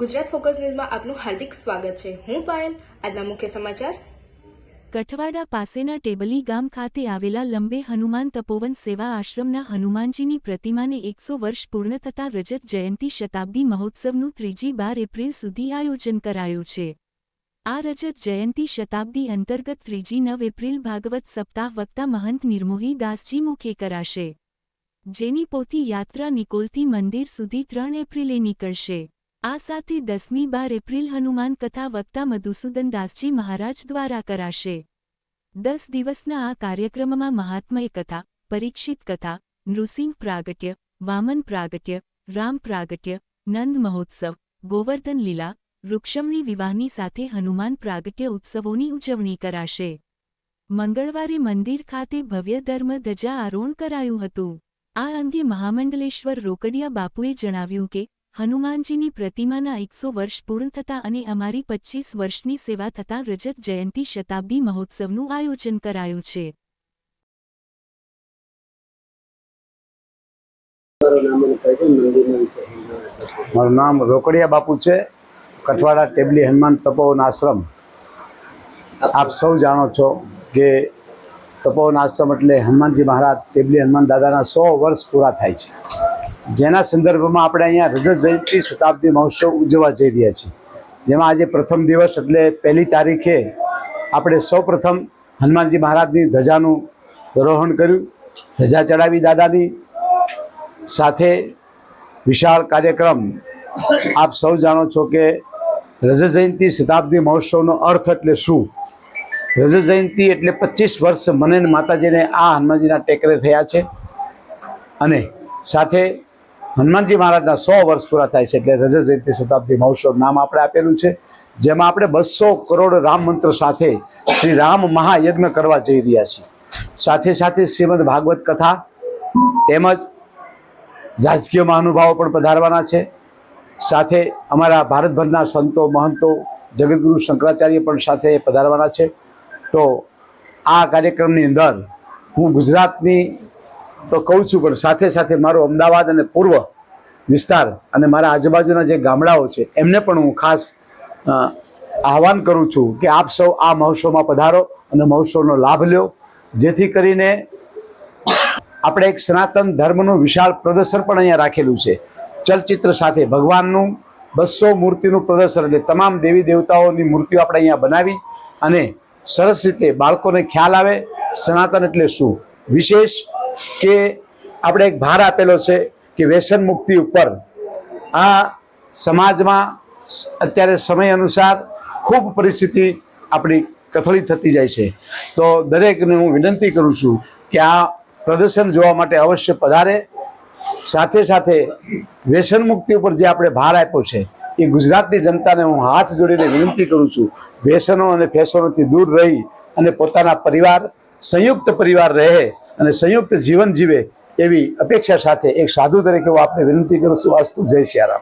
Gujarat focus ન્યૂઝમાં આપનું હાર્દિક સ્વાગત છે. હું પાયલ, આજના મુખ્ય સમાચાર? કઠવાડા પાસેના ટેબલી ગામ ખાતે આવેલા લંબે હનુમાન તપોવન સેવા આશ્રમના હનુમાનજીની પ્રતિમાને એકસો વર્ષ પૂર્ણ થતાં રજત જયંતી શતાબ્દી મહોત્સવનું ત્રીજી બાર એપ્રિલ સુધી આયોજન કરાયું છે. આ રજત જયંતી શતાબ્દી અંતર્ગત ત્રીજી નવ એપ્રિલ ભાગવત સપ્તાહ વક્તા મહંત નિર્મોહી દાસજી મુખે કરાશે. જેની પોતી યાત્રા નિકોલથી મંદિર સુધી ત્રણ એપ્રિલે નીકળશે. આ સાથે દસમી બાર એપ્રિલ હનુમાન કથા વક્તા મધુસૂદન દાસજી મહારાજ દ્વારા કરાશે. દસ દિવસના આ કાર્યક્રમમાં મહાત્મય કથા, પરીક્ષિત કથા, નૃસિંહ પ્રાગટ્ય, વામન પ્રાગટ્ય, રામ પ્રાગટ્ય, નંદ મહોત્સવ, ગોવર્ધન લીલા, વૃક્ષમણી વિવાહની સાથે હનુમાન પ્રાગટ્ય ઉત્સવોની ઉજવણી કરાશે. મંગળવારે મંદિર ખાતે ભવ્ય ધર્મ ધજા આરોહણ કરાયું હતું. આ અંગે મહામંડલેશ્વર રોકડિયા બાપુએ જણાવ્યું કે હનુમાનજીની પ્રતિમાના એકસો વર્ષ પૂર્ણ થતાં અને અમારી પચ્ચીસ વર્ષની સેવા થતાં રજત જયંતી શતાબ્દી મહોત્સવનું આયોજન કરાયું છે. મારું નામ રોકડિયા બાપુ છે. કઠવાડા ટેબલી હનુમાન તપોવન આશ્રમ. આપ સૌ જાણો છો કે તપોવન આશ્રમ એટલે હનુમાનજી મહારાજ તેમની હનુમાન દાદાના સો વર્ષ પૂરા થાય છે. જેના સંદર્ભમાં આપણે અહીંયા રજત જયંતિ શતાબ્દી મહોત્સવ ઉજવવા જઈ રહ્યા છીએ. જેમાં આજે પ્રથમ દિવસ એટલે પહેલી તારીખે આપણે સૌ પ્રથમ હનુમાનજી મહારાજની ધજાનું રોહણ કર્યું, ધજા ચડાવી દાદાની. સાથે વિશાળ કાર્યક્રમ આપ સૌ જાણો છો કે રજત જયંતિ શતાબ્દી મહોત્સવનો અર્થ એટલે શું? રજત જયંતિ એટલે પચીસ વર્ષ મને માતાજીને આ હનુમાનજીના ટેકરે થયા છે. અને સાથે હનુમાનજી મહારાજના સો વર્ષ પૂરા થાય છે એટલે રજત જયંતિ શતાબ્દી મહોત્સવ નામ આપણે આપેલું છે. જેમાં આપણે બસો કરોડ રામ મંત્ર સાથે શ્રી રામ મહાયજ્ઞ કરવા જઈ રહ્યા છીએ. સાથે સાથે શ્રીમદ ભાગવત કથા તેમજ રાજકીય મહાનુભાવો પણ પધારવાના છે. સાથે અમારા ભારતભરના સંતો મહંતો જગતગુરુ શંકરાચાર્ય પણ સાથે પધારવાના છે. તો આ કાર્યક્રમની અંદર હું ગુજરાતની તો કહું છું પણ સાથે સાથે મારો અમદાવાદ અને પૂર્વ વિસ્તાર અને મારા આજુબાજુના જે ગામડાઓ છે, એમને પણ હું ખાસ આહવાન કરું છું કે આપ સૌ આ મહોત્સવમાં પધારો અને મહોત્સવનો લાભ લ્યો. જેથી કરીને આપણે એક સનાતન ધર્મનું વિશાળ પ્રદર્શન પણ અહીંયા રાખેલું છે. ચલચિત્ર સાથે ભગવાનનું બસો મૂર્તિનું પ્રદર્શન એટલે તમામ દેવી દેવતાઓની મૂર્તિઓ આપણે અહીંયા બનાવી અને સરસ રીતે બાળકોને ખ્યાલ આવે, સનાતન એટલે શું? વિશેષ કે આપણે એક ભાર આપેલો છે કે વ્યસન મુક્તિ ઉપર. આ સમાજમાં અત્યારે સમય અનુસાર ખૂબ પરિસ્થિતિ આપણી કથળી થતી જાય છે. તો દરેકને હું વિનંતી કરું છું કે આ પ્રદર્શન જોવા માટે અવશ્ય પધારે. સાથે સાથે વ્યસન મુક્તિ ઉપર જે આપણે ભાર આપ્યો છે એ ગુજરાતની જનતાને હું હાથ જોડીને વિનંતી કરું છું, વ્યસનો અને ફેશનોથી દૂર રહી અને પોતાના પરિવાર, સંયુક્ત પરિવાર રહે અને સંયુક્ત જીવન જીવે એવી અપેક્ષા સાથે એક સાધુ તરીકે હું આપને વિનંતી કરું છું અસ્તુ જય શ્યારામ